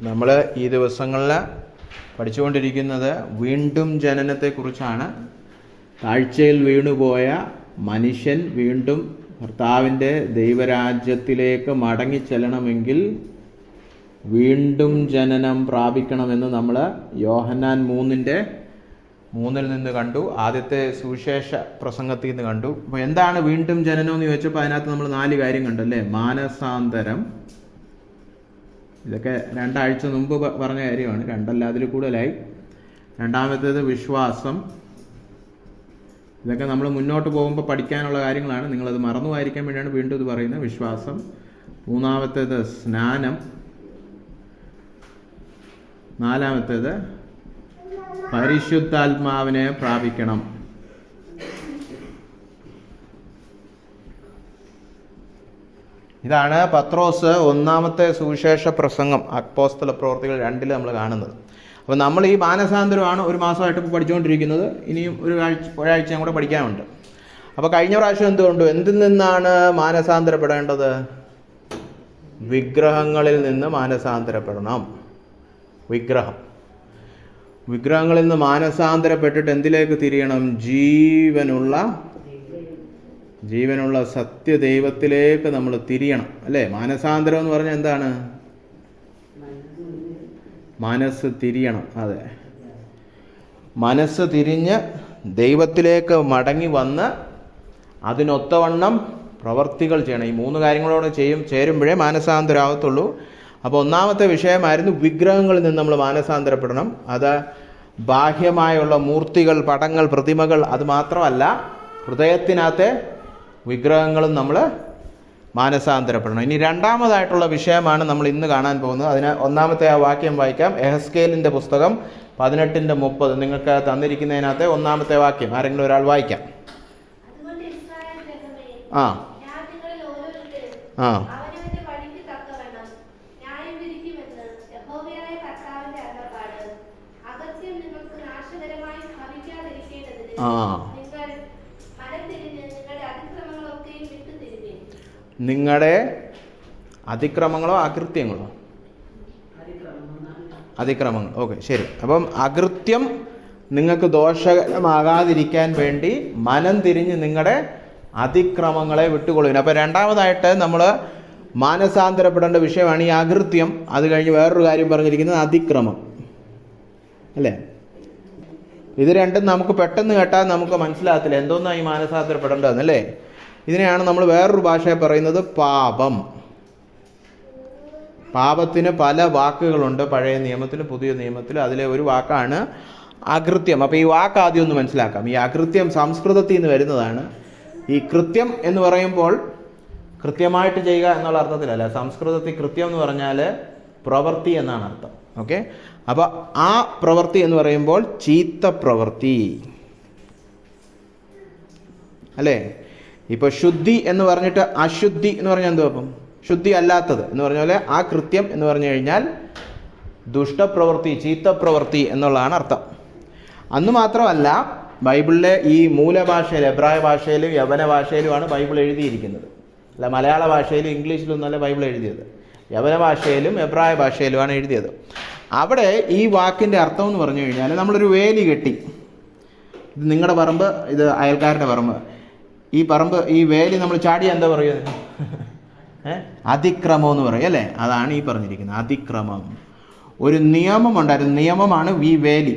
നമ്മൾ ഈ ദിവസങ്ങളിൽ പഠിച്ചുകൊണ്ടിരിക്കുന്നത് വീണ്ടും ജനനത്തെക്കുറിച്ചാണ്. താഴ്ചയിൽ വീണുപോയ മനുഷ്യൻ വീണ്ടും ഭർത്താവിന്റെ ദൈവരാജ്യത്തിലേക്ക് മടങ്ങിച്ചെല്ലണമെങ്കിൽ വീണ്ടും ജനനം പ്രാപിക്കണമെന്ന് നമ്മൾ യോഹന്നാൻ മൂന്നിന്റെ മൂന്നിൽ നിന്ന് കണ്ടു. ആദ്യത്തെ സുവിശേഷ പ്രസംഗത്തിൽ നിന്ന് കണ്ടു. അപ്പോൾ എന്താണ് വീണ്ടും ജനനം എന്ന് ചോദിച്ചപ്പോൾ അതിനകത്ത് നമ്മൾ നാല് കാര്യം കണ്ടല്ലേ? മാനസാന്തരം ഇതൊക്കെ രണ്ടാഴ്ച മുമ്പ് പറഞ്ഞ കാര്യമാണ്. രണ്ടല്ല അതിൽ കൂടുതലായി. രണ്ടാമത്തേത് വിശ്വാസം. ഇതൊക്കെ നമ്മൾ മുന്നോട്ട് പോകുമ്പോൾ പഠിക്കാനുള്ള കാര്യങ്ങളാണ്. നിങ്ങളത് മറന്നു പോയിരിക്കാൻ വേണ്ടിയാണ് വീണ്ടും ഇത് പറയുന്നത്. വിശ്വാസം. മൂന്നാമത്തേത് സ്നാനം. നാലാമത്തേത് പരിശുദ്ധാത്മാവിനെ പ്രാപിക്കണം. ഇതാണ് പത്രോസ് ഒന്നാമത്തെ സുവിശേഷ പ്രസംഗം അപ്പോസ്തല പ്രവർത്തികൾ രണ്ടിൽ നമ്മൾ കാണുന്നത്. അപ്പോൾ നമ്മൾ ഈ മാനസാന്തരമാണ് ഒരു മാസമായിട്ട് ഇപ്പോൾ പഠിച്ചുകൊണ്ടിരിക്കുന്നത് ഇനിയും ഒരു ആഴ്ച ഒരാഴ്ചയും കൂടെ പഠിക്കാനുണ്ട്. അപ്പോൾ കഴിഞ്ഞ പ്രാവശ്യം എന്തുകൊണ്ട്? എന്തിൽ നിന്നാണ് മാനസാന്തരപ്പെടേണ്ടത്? വിഗ്രഹങ്ങളിൽ നിന്ന് മാനസാന്തരപ്പെടണം. വിഗ്രഹം. വിഗ്രഹങ്ങളിൽ നിന്ന് മാനസാന്തരപ്പെട്ടിട്ട് എന്തിലേക്ക് തിരിയണം? ജീവനുള്ള ജീവനുള്ള സത്യദൈവത്തിലേക്ക് നമ്മൾ തിരിയണം അല്ലേ? മാനസാന്തരം എന്ന് പറഞ്ഞാൽ എന്താണ്? മനസ്സ് തിരിയണം അതെ. മനസ്സ് തിരിഞ്ഞ് ദൈവത്തിലേക്ക് മടങ്ങി വന്ന് അതിനൊത്തവണ്ണം പ്രവർത്തികൾ ചെയ്യണം. ഈ മൂന്ന് കാര്യങ്ങളോട് ചെയ്യും ചേരുമ്പോഴേ മാനസാന്തരമാകത്തുള്ളൂ അപ്പോൾ ഒന്നാമത്തെ വിഷയമായിരുന്നു വിഗ്രഹങ്ങളിൽ നിന്ന് നമ്മൾ മാനസാന്തരപ്പെടണം. അത് ബാഹ്യമായുള്ള മൂർത്തികൾ പടങ്ങൾ പ്രതിമകൾ അത് മാത്രമല്ല ഹൃദയത്തിനകത്തെ വിഗ്രഹങ്ങളും നമ്മൾ മാനസാന്തരപ്പെടണം. ഇനി രണ്ടാമതായിട്ടുള്ള വിഷയമാണ് നമ്മൾ ഇന്ന് കാണാൻ പോകുന്നത്. അതിന് ഒന്നാമത്തെ ആ വാക്യം വായിക്കാം. എഹസ്കേലിന്റെ പുസ്തകം പതിനെട്ടിന്റെ മുപ്പത്. നിങ്ങൾക്ക് തന്നിരിക്കുന്നതിനകത്തെ ഒന്നാമത്തെ വാക്യം. ആരെങ്കിലും ഒരാൾ വായിക്കാം. ആ. ആ. ആ. നിങ്ങളുടെ അതിക്രമങ്ങളോ അകൃത്യങ്ങളോ? അതിക്രമങ്ങൾ. ഓക്കെ ശരി. അപ്പം അകൃത്യം നിങ്ങൾക്ക് ദോഷകരമാകാതിരിക്കാൻ വേണ്ടി മനം തിരിഞ്ഞ് നിങ്ങളുടെ അതിക്രമങ്ങളെ വിട്ടുകൊള്ളുവിന് അപ്പം രണ്ടാമതായിട്ട് നമ്മൾ മാനസാന്തരപ്പെടേണ്ട വിഷയമാണ് ഈ അകൃത്യം. അത് കഴിഞ്ഞ് വേറൊരു കാര്യം പറഞ്ഞിരിക്കുന്നത് അതിക്രമം. അല്ലേ? ഇത് രണ്ടും നമുക്ക് പെട്ടെന്ന് കേട്ടാൽ നമുക്ക് മനസ്സിലാകത്തില്ല. എന്തോന്നാണ് ഈ മാനസാന്തരപ്പെടേണ്ടതെന്നല്ലേ? ഇതിനെയാണ് നമ്മൾ വേറൊരു ഭാഷയെ പറയുന്നത് പാപം. പാപത്തിന് പല വാക്കുകളുണ്ട്. പഴയ നിയമത്തിലും പുതിയ നിയമത്തിലും അതിലെ ഒരു വാക്കാണ് അകൃത്യം. അപ്പോൾ ഈ വാക്ക് ആദ്യം ഒന്ന് മനസ്സിലാക്കാം. ഈ അകൃത്യം സംസ്കൃതത്തിൽ നിന്ന് വരുന്നതാണ്. ഈ കൃത്യം എന്ന് പറയുമ്പോൾ കൃത്യമായിട്ട് ചെയ്യുക എന്നുള്ള അർത്ഥത്തിലല്ല. സംസ്കൃതത്തിൽ കൃത്യം എന്ന് പറഞ്ഞാൽ പ്രവൃത്തി എന്നാണ് അർത്ഥം. ഓക്കെ? അപ്പോൾ ആ പ്രവൃത്തി എന്ന് പറയുമ്പോൾ ചീത്ത പ്രവൃത്തി. അല്ലേ? ഇപ്പോൾ ശുദ്ധി എന്ന് പറഞ്ഞിട്ട് അശുദ്ധി എന്ന് പറഞ്ഞാൽ എന്തോ അപ്പം? ശുദ്ധി അല്ലാത്തത് എന്ന് പറഞ്ഞ പോലെ ആ കൃത്യം എന്ന് പറഞ്ഞു കഴിഞ്ഞാൽ ദുഷ്ടപ്രവൃത്തി ചീത്ത പ്രവൃത്തി എന്നുള്ളതാണ് അർത്ഥം. അന്ന് മാത്രമല്ല ബൈബിളിലെ ഈ മൂലഭാഷയിൽ എബ്രായ ഭാഷയിലും യവന ഭാഷയിലുമാണ് ബൈബിൾ എഴുതിയിരിക്കുന്നത്. അല്ല മലയാള ഭാഷയിലും ഇംഗ്ലീഷിലും ഒന്നല്ല ബൈബിൾ എഴുതിയത്. യവന ഭാഷയിലും എബ്രായ ഭാഷയിലുമാണ് എഴുതിയത്. അവിടെ ഈ വാക്കിന്റെ അർത്ഥം എന്ന് പറഞ്ഞു കഴിഞ്ഞാൽ നമ്മളൊരു വേലി കെട്ടി. നിങ്ങളുടെ പറമ്പ് ഇത് അയൽക്കാരുടെ പറമ്പ്. ഈ പറമ്പ് ഈ വേലി നമ്മൾ ചാടിയ എന്താ പറയുക? അതിക്രമം എന്ന് പറയും അല്ലേ? അതാണ് ഈ പറഞ്ഞിരിക്കുന്നത് അതിക്രമം. ഒരു നിയമം ഉണ്ടായിരുന്നു നിയമമാണ് വി വേലി.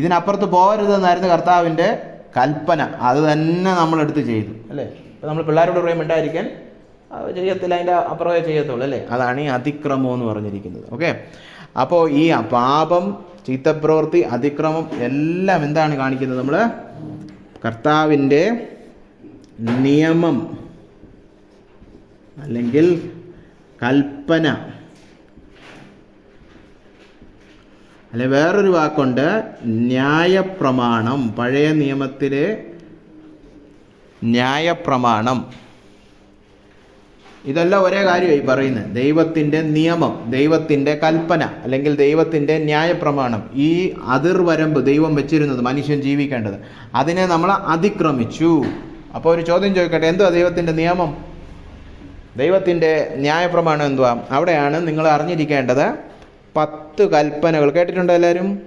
ഇതിനപ്പുറത്ത് പോകരുതെന്നായിരുന്നു കർത്താവിന്റെ കൽപ്പന അത് തന്നെ നമ്മളെടുത്ത് ചെയ്തു. അല്ലേ? ഇപ്പം നമ്മൾ പിള്ളേരോട് പറയും ഉണ്ടായിരിക്കാൻ ചെയ്യത്തില്ല അതിന്റെ അപ്പുറമേ ചെയ്യത്തുള്ളൂ അല്ലേ? അതാണ് ഈ അതിക്രമം എന്ന് പറഞ്ഞിരിക്കുന്നത് ഓക്കെ? അപ്പോൾ ഈ പാപം ചീത്തപ്രവൃത്തി അതിക്രമം എല്ലാം എന്താണ് കാണിക്കുന്നത് നമ്മൾ കർത്താവിന്റെ നിയമം അല്ലെങ്കിൽ കൽപ്പന. അല്ലെ വേറൊരു വാക്കുണ്ട് ന്യായപ്രമാണം. പഴയ നിയമത്തിലെ ന്യായപ്രമാണം. ഇതെല്ലാം ഒരേ കാര്യമായി പറയുന്നത്. ദൈവത്തിന്റെ നിയമം ദൈവത്തിന്റെ കൽപ്പന അല്ലെങ്കിൽ ദൈവത്തിന്റെ ന്യായപ്രമാണം ഈ അതിർവരമ്പ് ദൈവം വെച്ചിരുന്നത് മനുഷ്യൻ ജീവിക്കേണ്ടത്. അതിനെ നമ്മൾ അതിക്രമിച്ചു. അപ്പോൾ ഒരു ചോദ്യം ചോദിക്കട്ടെ എന്തുവാ ദൈവത്തിന്റെ നിയമം? ദൈവത്തിന്റെ ന്യായപ്രമാണം എന്തുവാ? അവിടെയാണ് നിങ്ങൾ അറിഞ്ഞിരിക്കേണ്ടത് പത്ത് കൽപ്പനകൾ. കേട്ടിട്ടുണ്ടോ എല്ലാവരും?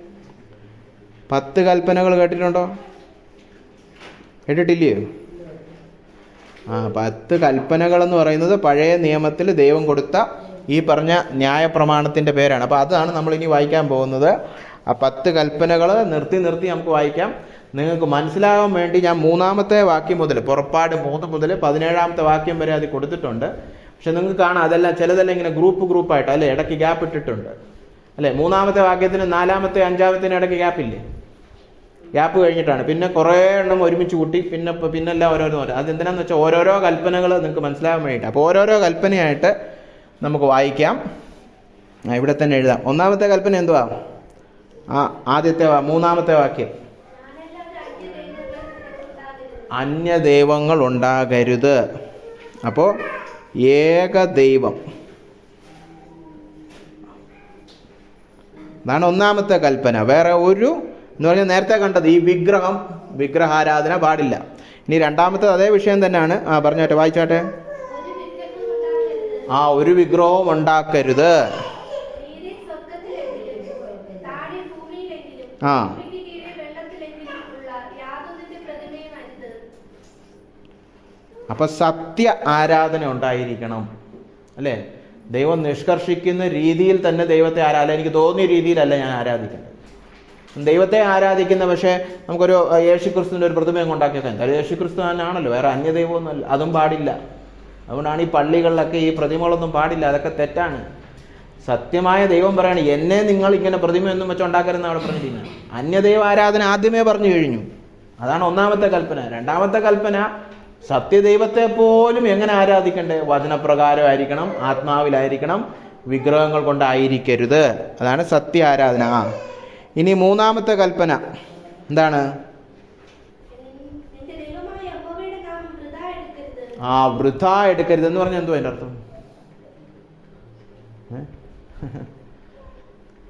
പത്ത് കൽപ്പനകൾ കേട്ടിട്ടുണ്ടോ? കേട്ടിട്ടില്ലയോ പത്ത് കൽപ്പനകൾ എന്ന് പറയുന്നത് പഴയ നിയമത്തിൽ ദൈവം കൊടുത്ത ഈ പറഞ്ഞ ന്യായപ്രമാണത്തിന്റെ പേരാണ്. അപ്പോൾ അതാണ് നമ്മൾ ഇനി വായിക്കാൻ പോകുന്നത്. ആ പത്ത് കൽപ്പനകൾ നിർത്തി നിർത്തി നമുക്ക് വായിക്കാം. നിങ്ങൾക്ക് മനസ്സിലാകാൻ വേണ്ടി ഞാൻ മൂന്നാമത്തെ വാക്യം മുതൽ പുറപ്പാട് മൂന്ന് മുതൽ പതിനേഴാമത്തെ വാക്യം വരെ അത് കൊടുത്തിട്ടുണ്ട്. പക്ഷെ നിങ്ങൾക്ക് കാണാം അതെല്ലാം ചിലതെല്ലാം ഇങ്ങനെ ഗ്രൂപ്പ് ഗ്രൂപ്പായിട്ട് അല്ലേ? ഇടയ്ക്ക് ഗ്യാപ്പ് ഇട്ടിട്ടുണ്ട്. അല്ലേ? മൂന്നാമത്തെ വാക്യത്തിന് നാലാമത്തെ അഞ്ചാമത്തിന് ഇടയ്ക്ക് ഗ്യാപ്പില്ലേ ഗ്യാപ്പ് കഴിഞ്ഞിട്ടാണ്. പിന്നെ കുറേ എണ്ണം ഒരുമിച്ച് കൂട്ടി പിന്നെ പിന്നെല്ലാം ഓരോരോ ഓരോ. അതെന്തിനാന്ന് വെച്ചാൽ ഓരോരോ കൽപ്പനകൾ നിങ്ങൾക്ക് മനസ്സിലാകാൻ വേണ്ടിയിട്ട്. അപ്പോൾ ഓരോരോ കൽപ്പനയായിട്ട് നമുക്ക് വായിക്കാം. ഇവിടെ തന്നെ എഴുതാം. ഒന്നാമത്തെ കൽപ്പന എന്തുവാ? ആ ആദ്യത്തെ മൂന്നാമത്തെ വാക്യം. അന്യദൈവങ്ങൾ ഉണ്ടാകരുത്. അപ്പോൾ ഏക ദൈവം അതാണ് ഒന്നാമത്തെ കൽപ്പന. വേറെ ഒരു എന്ന് പറഞ്ഞാൽ നേരത്തെ കണ്ടത് ഈ വിഗ്രഹം വിഗ്രഹാരാധന പാടില്ല. ഇനി രണ്ടാമത്തെ അതേ വിഷയം തന്നെയാണ്. ആ പറഞ്ഞോട്ടെ വായിച്ചോട്ടെ ആ ഒരു വിഗ്രഹവും ഉണ്ടാക്കരുത്. ആ. അപ്പൊ സത്യ ആരാധന ഉണ്ടായിരിക്കണം അല്ലേ? ദൈവം നിഷ്കർഷിക്കുന്ന രീതിയിൽ തന്നെ ദൈവത്തെ ആരാധന എനിക്ക് തോന്നിയ രീതിയിലല്ല ഞാൻ ആരാധിക്കേണ്ടത് ദൈവത്തെ ആരാധിക്കുന്ന പക്ഷേ നമുക്കൊരു യേശുക്രിസ്തുവിന്റെ ഒരു പ്രതിമ ഉണ്ടാക്കിയേക്കാൻ എന്തായാലും യേശുക്രിസ്തു തന്നെയാണല്ലോ വേറെ അന്യദൈവമൊന്നുമല്ല. അതും പാടില്ല. അതുകൊണ്ടാണ് ഈ പള്ളികളിലൊക്കെ ഈ പ്രതിമകളൊന്നും പാടില്ല. അതൊക്കെ തെറ്റാണ്. സത്യമായ ദൈവം പറയാണ് എന്നെ നിങ്ങൾ ഇങ്ങനെ പ്രതിമയൊന്നും വെച്ച് ഉണ്ടാക്കരുതെന്ന് അവിടെ പറഞ്ഞിരിക്കുന്നത് അന്യദൈവ ആരാധന ആദ്യമേ പറഞ്ഞു കഴിഞ്ഞു. അതാണ് ഒന്നാമത്തെ കൽപ്പന. രണ്ടാമത്തെ കൽപ്പന സത്യദൈവത്തെ പോലും എങ്ങനെ ആരാധിക്കണ്ടേ വചനപ്രകാരമായിരിക്കണം ആത്മാവിലായിരിക്കണം വിഗ്രഹങ്ങൾ കൊണ്ടായിരിക്കരുത്. അതാണ് സത്യ ആരാധന ഇനി മൂന്നാമത്തെ കൽപ്പന. എന്താണ്. ആ വൃഥ എടുക്കരുത് എന്ന് പറഞ്ഞാൽ എന്തോ അതിന്റെ അർത്ഥം?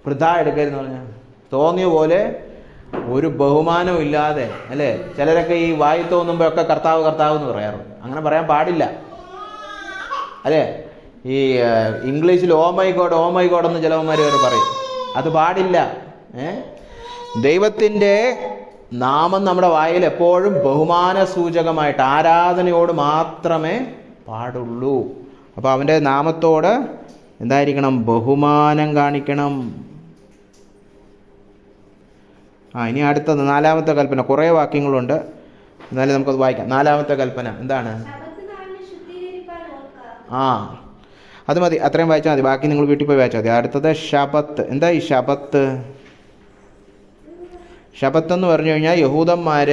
വൃഥ എടുക്കരുതെന്ന് പറഞ്ഞാൽ തോന്നിയ പോലെ ഒരു ബഹുമാനവും ഇല്ലാതെ അല്ലേ? ചിലരൊക്കെ ഈ വായി തോന്നുമ്പോഴൊക്കെ കർത്താവ് കർത്താവ് എന്ന് പറയാറുണ്ട്. അങ്ങനെ പറയാൻ പാടില്ല. അല്ലേ? ഈ ഇംഗ്ലീഷിൽ oh my God oh my God എന്ന് ചിലവന്മാർ വരെ പറയും. അത് പാടില്ല. ദൈവത്തിന്റെ നാമം നമ്മുടെ വായിൽ എപ്പോഴും ബഹുമാന സൂചകമായിട്ട് ആരാധനയോട് മാത്രമേ പാടുള്ളൂ. അപ്പോൾ അവന്റെ നാമത്തോട് എന്തായിരിക്കണം? ബഹുമാനം കാണിക്കണം. ആ ഇനി അടുത്തത് നാലാമത്തെ കൽപ്പന. കുറേ വാക്യങ്ങളുണ്ട്. എന്നാലും നമുക്കത് വായിക്കാം. നാലാമത്തെ കൽപ്പന എന്താണ്. ആ അത് മതി. അത്രയും വായിച്ചാൽ മതി. ബാക്കി നിങ്ങൾ വീട്ടിൽ പോയി വായിച്ചാൽ മതി. അടുത്തത് ശപത്ത്. എന്താ ഈ ശബത്ത് ശബത്ത് എന്ന് പറഞ്ഞു കഴിഞ്ഞാൽ യഹൂദന്മാർ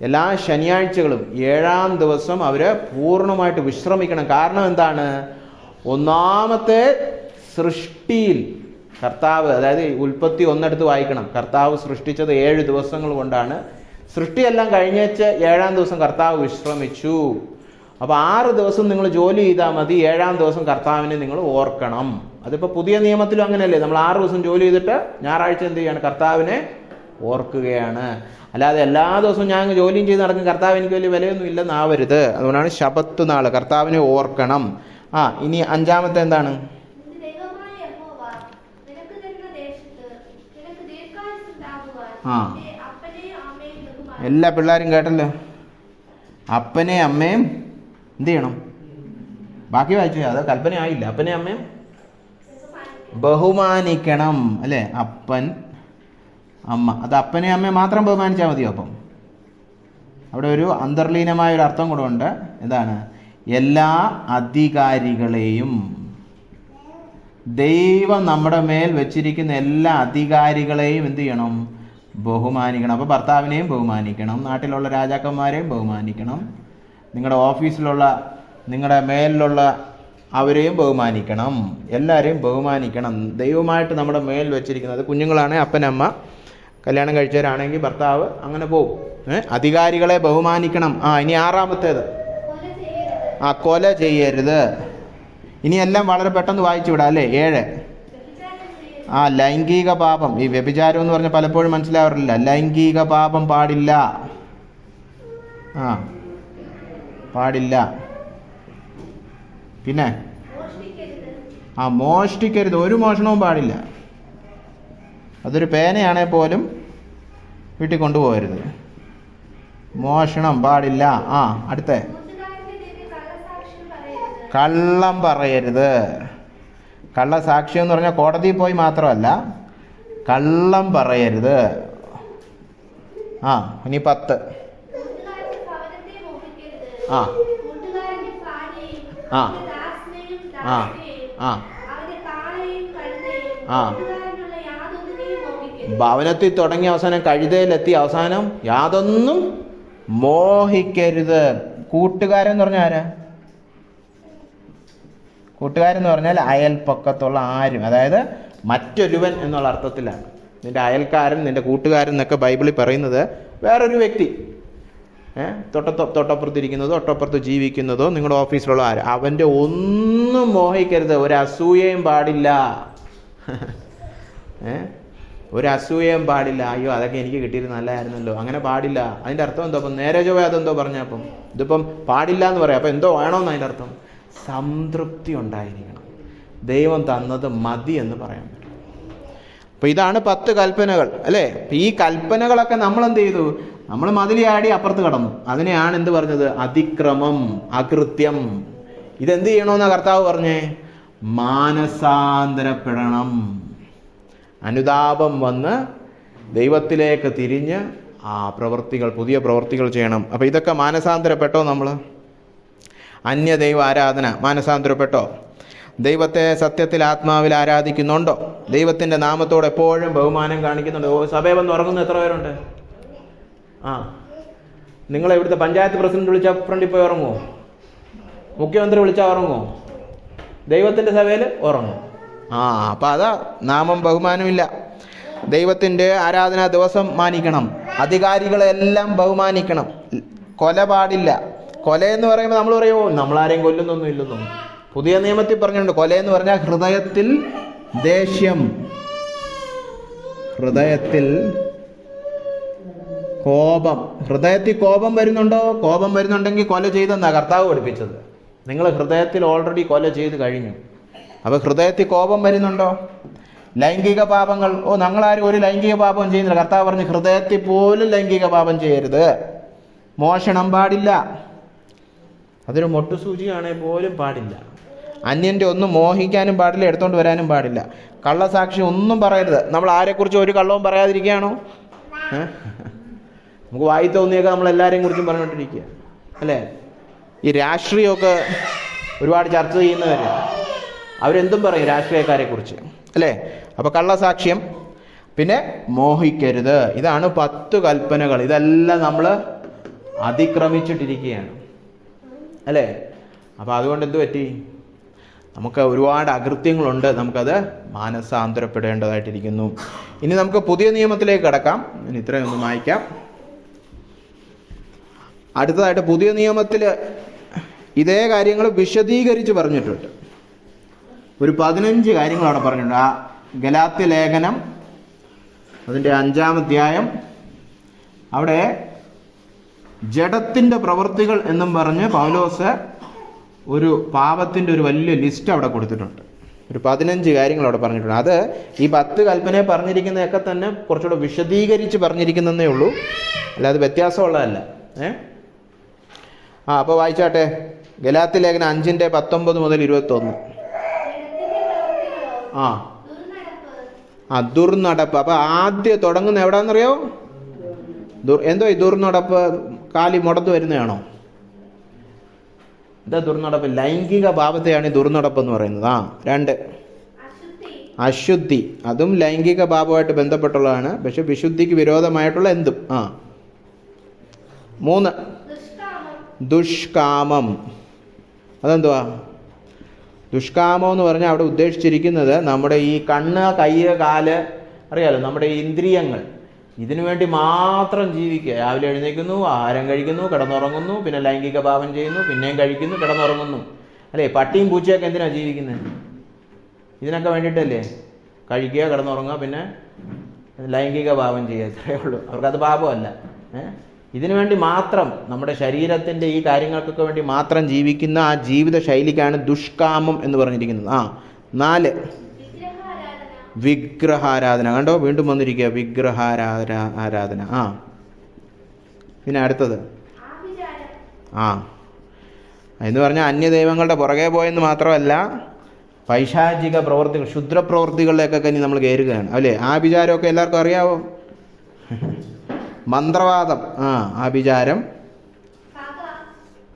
എല്ലാ ശനിയാഴ്ചകളും ഏഴാം ദിവസം അവർ പൂർണമായിട്ട് വിശ്രമിക്കണം. കാരണം എന്താണ്? ഒന്നാമത്തെ സൃഷ്ടിയിൽ കർത്താവ് അതായത് ഉൽപ്പത്തി ഒന്നെടുത്ത് വായിക്കണം. കർത്താവ് സൃഷ്ടിച്ചത് ഏഴ് ദിവസങ്ങൾ കൊണ്ടാണ്. സൃഷ്ടിയെല്ലാം കഴിഞ്ഞേച്ച് ഏഴാം ദിവസം കർത്താവ് വിശ്രമിച്ചു. അപ്പോൾ ആറ് ദിവസം നിങ്ങൾ ജോലി ചെയ്താൽ മതി. ഏഴാം ദിവസം കർത്താവിനെ നിങ്ങൾ ഓർക്കണം. അതിപ്പോൾ പുതിയ നിയമത്തിലും അങ്ങനെയല്ലേ? നമ്മൾ ആറ് ദിവസം ജോലി ചെയ്തിട്ട് ഞായറാഴ്ച എന്ത് ചെയ്യാണ്? കർത്താവിനെ ഓർക്കുകയാണ്. അല്ലാതെ എല്ലാ ദിവസവും ഞാൻ ജോലിയും ചെയ്ത് നടക്കും. കർത്താവ് എനിക്ക് വലിയ വിലയൊന്നും ഇല്ലെന്നാവരുത് അതുകൊണ്ടാണ് ശബത്ത് നാൾ കർത്താവിനെ ഓർക്കണം. ആ ഇനി അഞ്ചാമത്തെ എന്താണ്? ആ. എല്ലാ പിള്ളേരും കേട്ടല്ലോ? അപ്പനെ അമ്മയും എന്ത് ചെയ്യണം? ബാക്കി വായിച്ചു. അത് കൽപ്പന ആയില്ല അപ്പനെയും അമ്മയും. ബഹുമാനിക്കണം. അല്ലേ? അപ്പൻ അമ്മ. അത് അപ്പനെയും അമ്മയും മാത്രം ബഹുമാനിച്ചാൽ മതിയോ അപ്പം? അവിടെ ഒരു അന്തർലീനമായ ഒരു അർത്ഥം കൂടെ ഉണ്ട്. എന്താണ്? എല്ലാ അധികാരികളെയും ദൈവം നമ്മുടെ മേൽ വെച്ചിരിക്കുന്ന എല്ലാ അധികാരികളെയും എന്ത് ചെയ്യണം? ബഹുമാനിക്കണം. അപ്പോൾ ഭർത്താവിനെയും ബഹുമാനിക്കണം. നാട്ടിലുള്ള രാജാക്കന്മാരെയും ബഹുമാനിക്കണം. നിങ്ങളുടെ ഓഫീസിലുള്ള നിങ്ങളുടെ മേലിലുള്ള അവരെയും ബഹുമാനിക്കണം. എല്ലാവരെയും ബഹുമാനിക്കണം. ദൈവമായിട്ട് നമ്മുടെ മേൽ വെച്ചിരിക്കുന്നത് കുഞ്ഞുങ്ങളാണ് അപ്പനമ്മ കല്യാണം കഴിച്ചവരാണെങ്കിൽ ഭർത്താവ് അങ്ങനെ പോകും അധികാരികളെ ബഹുമാനിക്കണം. ആ ഇനി ആറാമത്തേത്. ആ കൊല ചെയ്യരുത്. ഇനിയെല്ലാം വളരെ പെട്ടെന്ന് വായിച്ചു വിടാം അല്ലേ? ഏഴ്. ആ ലൈംഗിക പാപം. ഈ വ്യഭിചാരം എന്ന് പറഞ്ഞാൽ പലപ്പോഴും മനസ്സിലാവാറില്ല. ലൈംഗിക പാപം പാടില്ല. ആ പാടില്ല. പിന്നെ? ആ മോഷ്ടിക്കരുത്. ഒരു മോഷണവും പാടില്ല. അതൊരു പേനയാണെങ്കിൽ പോലും വീട്ടിൽ കൊണ്ടുപോകരുത്. മോഷണം പാടില്ല. ആ അടുത്ത. കള്ളം പറയരുത്. കള്ളസാക്ഷ്യം എന്ന് പറഞ്ഞാൽ കോടതിയിൽ പോയി മാത്രമല്ല കള്ളം പറയരുത്. ആ ഇനി പത്ത്. ആ ആ. ആ. ആ. ആ. ഭവനത്തിൽ തുടങ്ങി അവസാനം കഴുതയിലെത്തി. അവസാനം യാതൊന്നും മോഹിക്കരുത്. കൂട്ടുകാരൻ എന്ന് പറഞ്ഞാൽ ആരാ? കൂട്ടുകാരൻ എന്ന് പറഞ്ഞാൽ അയൽപ്പക്കത്തുള്ള ആരും. അതായത് മറ്റൊരുവൻ എന്നുള്ള അർത്ഥത്തിലാണ്. നിന്റെ അയൽക്കാരൻ നിന്റെ കൂട്ടുകാരൻ എന്നൊക്കെ ബൈബിളിൽ പറയുന്നത് വേറൊരു വ്യക്തി. ഏഹ് തൊട്ട തൊട്ടപ്പുറത്തിരിക്കുന്നതോ തൊട്ടപ്പുറത്ത് ജീവിക്കുന്നതോ നിങ്ങളുടെ ഓഫീസിലുള്ള ആര്? അവന്റെ ഒന്നും മോഹിക്കരുത്. ഒരു അസൂയയും പാടില്ല. ഏ? ഒരു അസൂയയും പാടില്ല. അയ്യോ അതൊക്കെ എനിക്ക് കിട്ടിയത് നല്ലതായിരുന്നല്ലോ. അങ്ങനെ പാടില്ല. അതിന്റെ അർത്ഥം എന്തോ അപ്പം? നേരെ ചൊവ്വ അതെന്തോ പറഞ്ഞപ്പം ഇതിപ്പം പാടില്ല എന്ന് പറയാം. അപ്പം എന്തോ വേണമെന്ന് അതിന്റെ അർത്ഥം? സംതൃപ്തി ഉണ്ടായിരിക്കണം. ദൈവം തന്നത് മതി എന്ന് പറയാൻ പറ്റും. അപ്പം ഇതാണ് പത്ത് കൽപ്പനകൾ അല്ലേ? ഈ കൽപ്പനകളൊക്കെ നമ്മൾ എന്ത് ചെയ്തു? നമ്മൾ മതിലിയാടി അപ്പുറത്ത് കടന്നു. അതിനെയാണ് എന്ത് പറഞ്ഞത്? അതിക്രമം അകൃത്യം. ഇതെന്ത് ചെയ്യണമെന്നാണ് കർത്താവ് പറഞ്ഞേ? മാനസാന്തരപ്പെടണം. അനുതാപം വന്ന് ദൈവത്തിലേക്ക് തിരിഞ്ഞ് ആ പ്രവൃത്തികൾ പുതിയ പ്രവൃത്തികൾ ചെയ്യണം. അപ്പോൾ ഇതൊക്കെ മാനസാന്തരപ്പെട്ടോ നമ്മൾ അന്യ ദൈവ ആരാധന മാനസാന്തരപ്പെട്ടോ? ദൈവത്തെ സത്യത്തിൽ ആത്മാവിൽ ആരാധിക്കുന്നുണ്ടോ? ദൈവത്തിന്റെ നാമത്തോടെ എപ്പോഴും ബഹുമാനം കാണിക്കുന്നുണ്ടോ. ഓ, സഭയിൽ വന്ന് ഉറങ്ങുന്ന എത്ര പേരുണ്ട്? ആ. നിങ്ങൾ ഇവിടുത്തെ പഞ്ചായത്ത് പ്രസിഡന്റ് വിളിച്ചാൽ ഫ്രണ്ടിൽ പോയി ഉറങ്ങുമോ മുഖ്യമന്ത്രി വിളിച്ചാൽ ഉറങ്ങുമോ ദൈവത്തിന്റെ സഭയിൽ ഉറങ്ങും. ആ അപ്പം അതാ നാമം ബഹുമാനമില്ല. ദൈവത്തിന്റെ ആരാധനാ ദിവസം മാനിക്കണം. അധികാരികളെല്ലാം ബഹുമാനിക്കണം. കൊല പാടില്ല കൊല എന്ന് പറയുമ്പോൾ നമ്മൾ പറയുമോ നമ്മളാരെയും കൊല്ലുന്നൊന്നും ഇല്ലെന്നും. പുതിയ നിയമത്തിൽ പറഞ്ഞിട്ടുണ്ട് കൊല എന്ന് പറഞ്ഞാൽ ഹൃദയത്തിൽ ദേഷ്യം ഹൃദയത്തിൽ കോപം. ഹൃദയത്തിൽ കോപം വരുന്നുണ്ടോ? കോപം വരുന്നുണ്ടെങ്കിൽ കൊല ചെയ്തെന്നാണ് കർത്താവ് പഠിപ്പിച്ചത്. നിങ്ങൾ ഹൃദയത്തിൽ ഓൾറെഡി കൊല ചെയ്ത് കഴിഞ്ഞു. അപ്പോൾ ഹൃദയത്തിൽ കോപം വരുന്നുണ്ടോ? ലൈംഗിക പാപങ്ങൾ. ഓ ഞങ്ങളാരും ഒരു ലൈംഗിക പാപം ചെയ്യുന്നില്ല. കർത്താവ് പറഞ്ഞ് ഹൃദയത്തിൽ പോലും ലൈംഗിക പാപം ചെയ്യരുത്. മോഷണം പാടില്ല. അതൊരു മൊട്ടുസൂചിയാണെങ്കിൽ പോലും പാടില്ല. അന്യന്റെ ഒന്നും മോഹിക്കാനും പാടില്ല എടുത്തുകൊണ്ട് വരാനും പാടില്ല. കള്ളസാക്ഷി ഒന്നും പറയരുത്. നമ്മൾ ആരെക്കുറിച്ച് ഒരു കള്ളവും പറയാതിരിക്കുകയാണോ? നമുക്ക് വായി തോന്നിയൊക്കെ നമ്മൾ എല്ലാവരെയും കുറിച്ചും പറഞ്ഞുകൊണ്ടിരിക്കുക. അല്ലേ? ഈ രാഷ്ട്രീയമൊക്കെ ഒരുപാട് ചർച്ച ചെയ്യുന്നവർ അവരെന്തും പറയും രാഷ്ട്രീയക്കാരെ കുറിച്ച് അല്ലേ? അപ്പോൾ കള്ളസാക്ഷ്യം. പിന്നെ മോഹിക്കരുത്. ഇതാണ് പത്ത് കൽപ്പനകൾ. ഇതെല്ലാം നമ്മൾ അതിക്രമിച്ചിട്ടിരിക്കുകയാണ്. അല്ലേ? അപ്പോൾ അതുകൊണ്ട് എന്ത് പറ്റി? നമുക്ക് ഒരുപാട് അകൃത്യങ്ങളുണ്ട്. നമുക്കത് മാനസാന്തരപ്പെടേണ്ടതായിട്ടിരിക്കുന്നു. ഇനി നമുക്ക് പുതിയ നിയമത്തിലേക്ക് കടക്കാം. ഇനി ഇത്രയും ഒന്ന് വായിക്കാം. അടുത്തതായിട്ട് പുതിയ നിയമത്തിൽ ഇതേ കാര്യങ്ങൾ വിശദീകരിച്ച് പറഞ്ഞിട്ടുണ്ട്. ഒരു പതിനഞ്ച് കാര്യങ്ങൾ അവിടെ പറഞ്ഞിട്ടുണ്ട്. ആ ഗലാത്യ ലേഖനം അതിന്റെ അഞ്ചാം അധ്യായം അവിടെ ജഡത്തിന്റെ പ്രവൃത്തികൾ എന്നും പറഞ്ഞ് പൗലോസ് ഒരു പാപത്തിന്റെ ഒരു വലിയ ലിസ്റ്റ് അവിടെ കൊടുത്തിട്ടുണ്ട്. ഒരു പതിനഞ്ച് കാര്യങ്ങൾ അവിടെ പറഞ്ഞിട്ടുണ്ട്. അത് ഈ പത്ത് കൽപ്പനയെ പറഞ്ഞിരിക്കുന്നതൊക്കെ തന്നെ കുറച്ചുകൂടെ വിശദീകരിച്ച് പറഞ്ഞിരിക്കുന്നതേ ഉള്ളൂ. അല്ലാതെ വ്യത്യാസമുള്ളതല്ല. ഏ? ആ അപ്പോൾ വായിച്ചാട്ടെ. ഗലാത്തി ലേഖനം അഞ്ചിന്റെ പത്തൊമ്പത് മുതൽ ഇരുപത്തൊന്ന്. ആ. ആ ദുർനടപ്പ്. അപ്പൊ ആദ്യം തുടങ്ങുന്ന എവിടാന്നറിയോ? ദുർ എന്തോ ഈ ദുർനടപ്പ് കാലി മുടന്നു വരുന്നതാണോ? എന്താ ദുർനടപ്പ്? ലൈംഗിക ഭാവത്തെയാണ് ഈ ദുർനടപ്പ് എന്ന് പറയുന്നത്. ആ രണ്ട്. അശുദ്ധി. അതും ലൈംഗിക ഭാവമായിട്ട് ബന്ധപ്പെട്ടുള്ളതാണ്. പക്ഷെ വിശുദ്ധിക്ക് വിരോധമായിട്ടുള്ള എന്തും. ആ. മൂന്ന്. ദുഷ്കാമം. അതെന്തുവാ? ദുഷ്കാമം എന്ന് പറഞ്ഞാൽ അവിടെ ഉദ്ദേശിച്ചിരിക്കുന്നത് നമ്മുടെ ഈ കണ്ണ് കയ്യ് കാൽ അറിയാലോ നമ്മുടെ ഇന്ദ്രിയങ്ങൾ. ഇതിനു വേണ്ടി മാത്രം ജീവിക്കുക. രാവിലെ എഴുന്നേൽക്കുന്നു ആഹാരം കഴിക്കുന്നു കിടന്നുറങ്ങുന്നു പിന്നെ ലൈംഗിക ഭാവം ചെയ്യുന്നു പിന്നെയും കഴിക്കുന്നു കിടന്നുറങ്ങുന്നു. അല്ലേ? പട്ടിയും പൂച്ചയൊക്കെ എന്തിനാണ് ജീവിക്കുന്നത്? ഇതിനൊക്കെ വേണ്ടിയിട്ടല്ലേ? കഴിക്കുക കിടന്നുറങ്ങുക പിന്നെ ലൈംഗിക ഭാവം ചെയ്യുക. ഇത്രയേ ഉള്ളൂ. അവർക്കത് പാപമല്ല. ഏ? ഇതിനു വേണ്ടി മാത്രം നമ്മുടെ ശരീരത്തിന്റെ ഈ കാര്യങ്ങൾക്കൊക്കെ വേണ്ടി മാത്രം ജീവിക്കുന്ന ആ ജീവിത ശൈലിക്കാണ് ദുഷ്കാമം എന്ന് പറഞ്ഞിരിക്കുന്നത്. ആ നാല്. വിഗ്രഹാരാധന. കണ്ടോ? വീണ്ടും വന്നിരിക്കുക. വിഗ്രഹാരാധന ആരാധന. ആ. പിന്നെ അടുത്തത്. ആ. എന്ന് പറഞ്ഞാൽ അന്യദൈവങ്ങളുടെ പുറകെ പോയെന്ന് മാത്രമല്ല പൈശാചിക പ്രവർത്തികൾ ക്ഷുദ്രപ്രവർത്തികളിലേക്കൊക്കെ ഇനി നമ്മൾ കയറുകയാണ്. അല്ലേ? ആ വിചാരമൊക്കെ എല്ലാവർക്കും അറിയാവോ? മന്ത്രവാദം. ആ ആഭിചാരം പക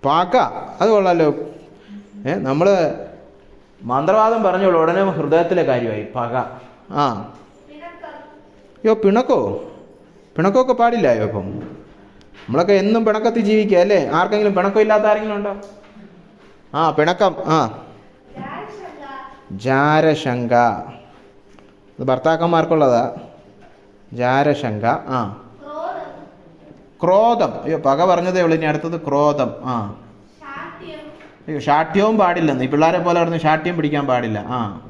പാക്ക. അത് കൊള്ളാലോ. ഏ നമ്മൾ മന്ത്രവാദം പറഞ്ഞോളൂ. ഉടനെ ഹൃദയത്തിലെ കാര്യമായി. പക ആ. യോ പിണക്കോ? പിണക്കമൊക്കെ പാടില്ലായോ അപ്പം നമ്മളൊക്കെ എന്നും പിണക്കത്തിൽ ജീവിക്കുക അല്ലേ? ആർക്കെങ്കിലും പിണക്കം ഇല്ലാത്ത ആരെങ്കിലും ഉണ്ടോ? ആ പിണക്കം. ആ. ജാരശങ്ക. ഭർത്താക്കന്മാർക്കുള്ളതാ. ജാരശങ്ക. ആ. ക്രോധം. അയ്യോ പക പറഞ്ഞതേ ഉള്ളൂ ഇനി അടുത്തത് ക്രോധം. ആ. അയ്യോ ഷാഠ്യവും പാടില്ലെന്ന് ഈ പിള്ളേരെ പോലെ പറഞ്ഞ് ഷാഠ്യം പിടിക്കാൻ പാടില്ല. ആ.